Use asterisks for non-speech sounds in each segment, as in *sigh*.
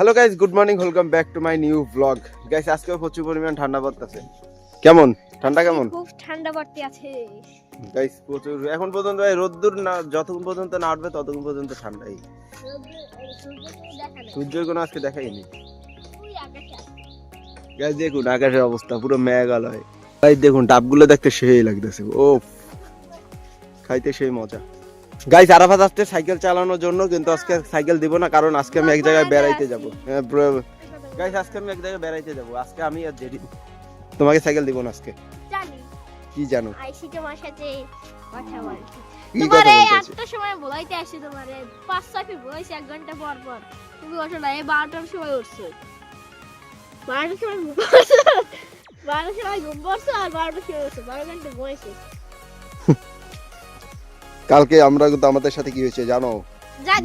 Hello guys good morning welcome back to my new blog guys আজকে প্রচুর পরিমাণ ঠান্ডা পড়তেছে। কেমন? ঠান্ডা কেমন? খুব ঠান্ডা পড়তে আছে। গাইস প্রচুর। এখন পর্যন্ত ভাই রোদ্দুর না যতক্ষণ পর্যন্ত না উঠবে ততক্ষণ পর্যন্ত ঠান্ডাই। সূর্যের কোনো আজকে দেখাইনি গাইস দেখুন আকাশের অবস্থা পুরো মেঘালয়। ভাই দেখুন ডাবগুলো দেখতে সেই লাগতেছে। ও খাইতে সেই মজা। গাইস আরাফাত আসতে সাইকেল চালানোর জন্য কিন্তু আজকে সাইকেল দিব না কারণ আজকে আমি এক জায়গায় বেড়াইতে যাব। গাইস আজকে আমি এক জায়গায় বেড়াইতে যাব। আজকে আমি আর জেডি তোমাকে সাইকেল দিব না আজকে। জানি। কি জানো? আইসি তোমার সাথে কথা বল। কি তোমার বলতেছে? সময় বলাইতে আসি তোমার পাঁচ ছয় ফিট বলাইছি এক ঘণ্টা পর পর। তুমি ওঠো না এই বারোটার সময় উঠছো। বারোটার সময় ঘুম বারোটার সময় ঘুম পাড়ছো আর বারোটার সময় উঠছো। বারো ঘণ্টা ঘুমাইছি *laughs* কালকে আমরা কিন্তু আমাদের সাথে কি হয়েছে জানো?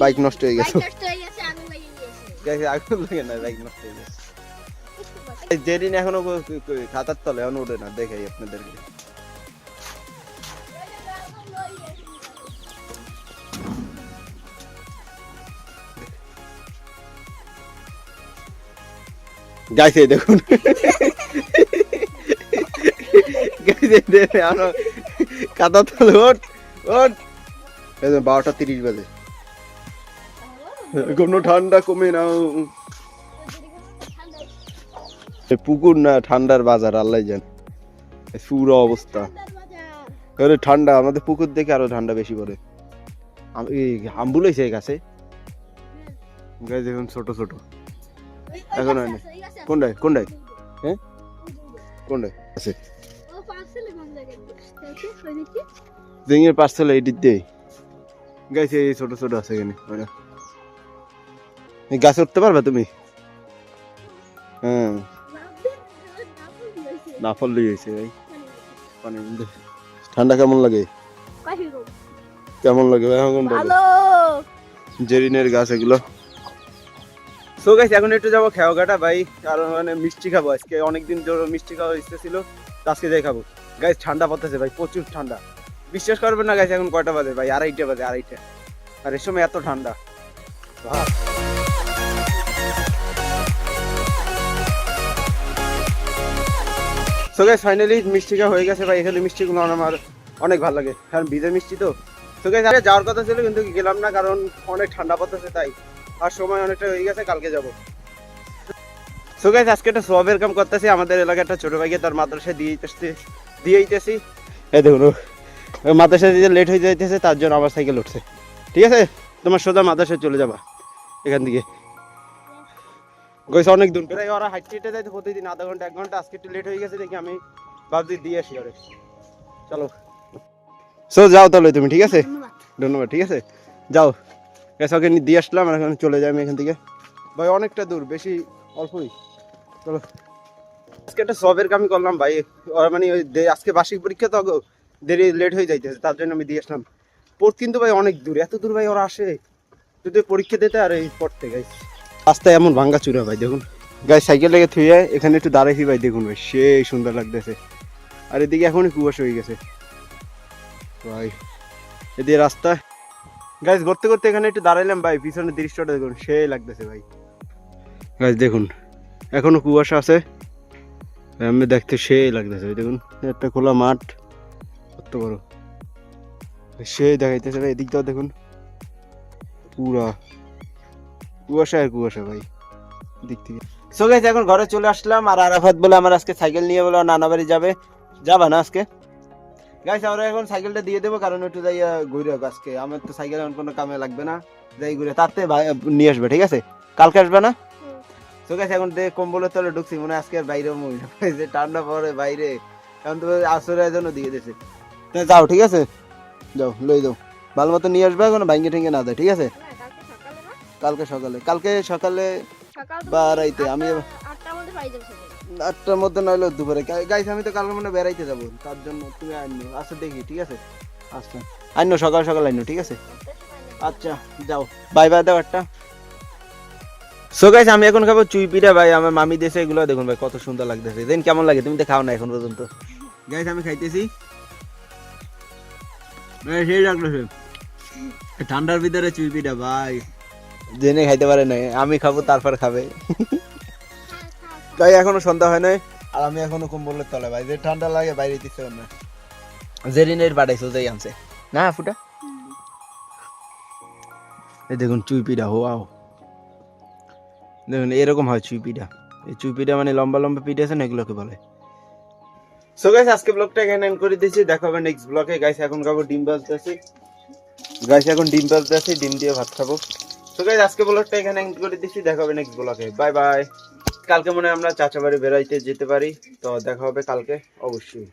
বাইক নষ্ট হয়ে গেছে। বাইক নষ্ট গেছে আগুন লেগে গিয়েছে গাইস আগুন লাগে না বাইক নষ্ট হয়ে গেছে। জেরিন এখনও খাতার তলে এখনও ওঠে না দেখাই আপনাদেরকে। এই দেখুন। এখনও খাতার তলে ওঠ ওঠ। এই বারোটা তিরিশ বাজে। কোনো ঠান্ডা কমে না পুকুর না ঠান্ডার বাজার আল্লাহ জান। পুরো অবস্থা। আরে ঠান্ডা আমাদের পুকুর দেখে আরও ঠান্ডা বেশি পড়ে। আম্বুল হয়েছে গাছে? গাছ দেখুন ছোট ছোট। এখন হয়নি। কোনটায়? কোনটায়? হ্যাঁ? কোনটায়? আছে। জিঙের পার্সেল এইটির দিয়ে গাছ এই ছোট ছোট আছে এখানে ওরা। এই গাছে উঠতে পারবে তুমি? হ্যাঁ। না ফললেই হয়েছে ভাই। মধ্যে ঠান্ডা কেমন লাগে? কেমন লাগে ভাই? এখন ভালো। জেরিনের গাছ এগুলো। সো গাইস এখন একটু যাব খেয়াঘাটা ভাই। কারণ মানে মিষ্টি খাব আজকে। অনেকদিন ধরে মিষ্টি খাওয়ার ইচ্ছে ছিল আজকে যাই খাব গাইস ঠান্ডা পড়তেছে ভাই। প্রচুর ঠান্ডা। বিশ্বাস করবেন না গাইস এখন কয়টা বাজে? ভাই, আড়াইটা বাজে, আড়াইটা। আর এই সময় এত ঠান্ডা। বাহ। সো গাইস ফাইনালি মিষ্টি খাওয়া হয়ে গেছে, ভাই। এখানে মিষ্টিগুলো আমার অনেক ভালো লাগে। কারণ ভিজে মিষ্টি তো। তো গাইস আগে যাওয়ার কথা ছিল, কিন্তু গেলাম না, কারণ অনেক ঠান্ডা পড়তেছে, তাই। আর সময় অনেকটা হয়ে গেছে, কালকে যাব। সো গাইস আজকে একটা সোয়াবের কাম করতেছি। আমাদের এলাকায় একটা ছোট ভাইকে তার মাদ্রাসায় দিয়ে দিতেছি। দিয়ে দিতেছি এই দেখুন মাদ্রাসায় দিতে লেট হয়ে যাইতেছে তার জন্য আবার সাইকেল উঠছে। ঠিক আছে? তোমার সোজা মাদ্রাসায় চলে যাবা এখান থেকে। গেছে অনেক দূর। প্রায় ওরা হাইটে হেঁটে যাইতে প্রতিদিন আধা ঘণ্টা এক ঘণ্টা আজকে একটু লেট হয়ে গেছে দেখি আমি ভাবছি দিয়ে আসি ওরে চলো। সো যাও তাহলে তুমি ঠিক আছে? ধন্যবাদ ঠিক আছে? যাও। গ্যাস ওকে দিয়ে আসলাম আর এখন চলে যাই আমি এখান থেকে। ভাই অনেকটা দূর বেশি অল্পই। চলো। আজকে একটা সবের কামই করলাম ভাই। মানে ওই আজকে বার্ষিক পরীক্ষা তো দেরি লেট হয়ে যাইতেছে, তার জন্য আমি দিয়ে আসলাম। পড় কিন্তু ভাই অনেক দূর, এত দূর ভাই ওরা আসে। যদি পরীক্ষা দিতে আর এই পড়তে গাই রাস্তায় এমন ভাঙ্গা চূড়া ভাই, দেখুন। গাই সাইকেল লেগে থুয়ে এখানে একটু দাঁড়াইছি ভাই, দেখুন ভাই, সেই সুন্দর লাগতেছে। আর এদিকে এখনই কুয়াশা হয়ে গেছে। ভাই, এদিকে রাস্তা। গাইজ ঘুরতে ঘুরতে এখানে একটু দাঁড়াইলাম ভাই, পিছনের দৃশ্যটা দেখুন, সেই লাগতেছে ভাই। গাইজ দেখুন এখনও কুয়াশা আছে। আমি দেখতে সেই লাগতেছে ভাই দেখুন, একটা খোলা মাঠ। কত বড় সেই দেখাইতেছে ভাই এদিকটাও দেখুন। পুরা। কুয়াশা আর কুয়াশা ভাই দিক থেকে। সো গাইজ এখন ঘরে চলে আসলাম, আর আরাফাত বলে আমার আজকে সাইকেল নিয়ে বলে নানা বাড়ি যাবে। যাবা না আজকে? গাইস আমরা এখন সাইকেলটা দিয়ে দেবো, কারণ একটু যাই ঘুরে আজকে। আমার তো সাইকেল এখন কোনো কামে লাগবে না। যাই ঘুরে, তাতে নিয়ে আসবে, ঠিক আছে? কালকে আসবে না? তো গাইস এখন দে কম্বলের তলে ঢুকছি, মনে আজকে আর বাইরে মহিলা। *laughs* যে ঠান্ডা পড়ে বাইরে। এখন তো আসরের জন্য দিয়ে দিয়েছে। যাও ঠিক আছে? যাও লই যাও। ভালো মতো নিয়ে আসবে কোনো ভাঙ্গে ঠেঙ্গে না দেয় ঠিক আছে? কালকে সকালে কালকে সকালে বা রাইতে আমি আটটার মধ্যে নইলে দুপুরে। গাইস আমি তো কালকে মানে বেড়াইতে যাব তার জন্য তুমি আইনো আচ্ছা দেখি ঠিক আছে? আচ্ছা আইনো সকাল সকাল আইনো ঠিক আছে? আচ্ছা যাও। বাই বাই দাও একটা সো গাইস আমি এখন খাব চুই পিঠা ভাই আমার মামি দেশে এগুলো। দেখুন ভাই কত সুন্দর লাগতেছে। দেন কেমন লাগে তুমি তো খাও না এখন পর্যন্ত। গাইস আমি খাইতেছি। ঠান্ডার ভিতরে চুই পিঠা ভাই। জেনে খাইতে পারে না আমি খাব, তারপর খাবে। তাই এখনও সন্ধ্যা হয় নাই, আর আমি এখনও কম্বলের তলে ভাই। যে ঠান্ডা লাগে, বাইরে দিতে না। জেরিনের বাড়াইছো যাই আনছে। না, ফুটা? এই দেখুন, চুইপিটা হোয়াও দেখুন, এরকম হয় চুইপিটা। এই চুইপিটা মানে লম্বা লম্বা পিঠে আছে না, এগুলোকে বলে। সো গাইস আজকে ব্লগটা এখানে এন্ড করে দিয়েছি। দেখা হবে নেক্সট ব্লগে গাইস এখন খাব ডিম বাজতেছি গাইস এখন ডিম বাজতেছি ডিম দিয়ে ভাত খাব। সো গাইস আজকে ব্লগটা এখানে এন্ড করে দিয়েছি। দেখা হবে নেক্সট ব্লগে বাই বাই কালকে মনে হয় আমরা চাচা বাড়ি বেড়াইতে যেতে পারি। তো দেখা হবে কালকে, অবশ্যই।